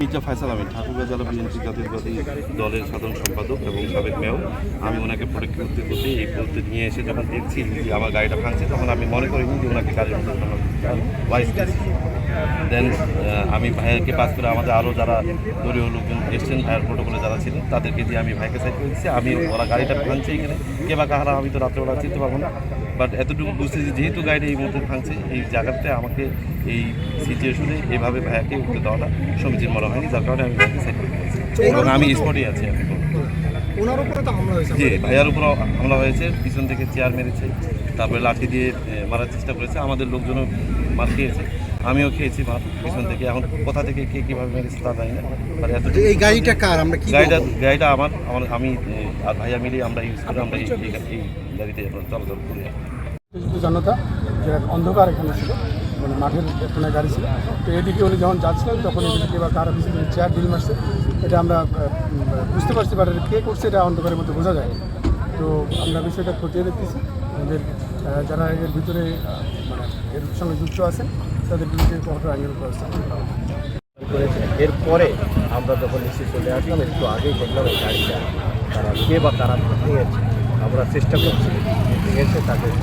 মির্জা ফয়সাল আমিন ঠাকুরগাঁ জেলা বিএনপি জাতীয়তাবাদী দলের সাধারণ সম্পাদক এবং সাবেক মেয়র। আমি ওনাকে প্রোটেক্ট করতে করতে এই পথে নিয়ে এসে যখন দেখছি যে আমার গাড়িটা ভাঙছে, তখন আমি মনে করিনি যে ওনাকে মধ্যে ওয়াইস দেন আমি ভাইয়াকে পাস করে আমাদের আরও যারা দলীয় লোকজন এসছেন, ভাইয়ের প্রোটোকলে যারা ছিলেন, তাদেরকে দিয়ে আমি ভাইকে সাইড করে দিচ্ছি। আমি, ওরা গাড়িটা ভাঙছে এখানে। কে বা কাহারা আমি তো রাত্রেবেলা চিনতে পারব না। বাট এতটুকু বুঝতে যে যেহেতু গাড়িটা এই মুহূর্তে ভাঙছে এই জায়গাতে আমাকে এই সিচুয়েশনে এভাবে ভাইয়াকে উঠতে দেওয়াটা সমীচীন মনে হয়নি যার কারণে আমি ভাইকে সাইড এবং আমি স্পটেই আছি ওনার উপরে তো হামলা হয়েছে জি ভাইয়ার উপর হামলা হয়েছে পিছন থেকে চেয়ার মেরেছে তারপরে লাঠি দিয়ে মারার চেষ্টা করেছে আমাদের লোকজনও মার খেয়েছে। আমিও খেয়েছি ভাত পিছন থেকে। এখন কোথা থেকে কে কীভাবে মেরেছে তা জানি না। আর এত এই গাড়িটা কার? আমরা কি গাড়িটা গাড়িটা আমার আমার আমি আর ভাইয়া মিলে আমরা ইউজ করে আমরা এই গাড়িতে আমরা চলাচল করি। জনতা যে অন্ধকার এখানে ছিল মানে মাঠের এখানে গাড়ি ছিল তো এদিকে উনি যখন যাচ্ছিলেন তখন এদিকে বা কার পিছনে চেয়ার ডিল মারছে এটা আমরা বুঝতে পারছি বাট এটা কে করছে এটা অন্ধকারের মধ্যে বোঝা যায় তো আমরা বিষয়টা খতিয়ে দেখতেছি। আমাদের যারা এর ভিতরে মানে এর সঙ্গে যুক্ত আছেন তাদের বিরুদ্ধে কঠোর আইনের ব্যবস্থা করা করেছে। এরপরে আমরা যখন নিচে চলে আসলাম, একটু আগেই দেখলাম এই গাড়িটা তারা কে বা তারা ভেঙেছে, আমরা চেষ্টা করছি ভেঙেছে বের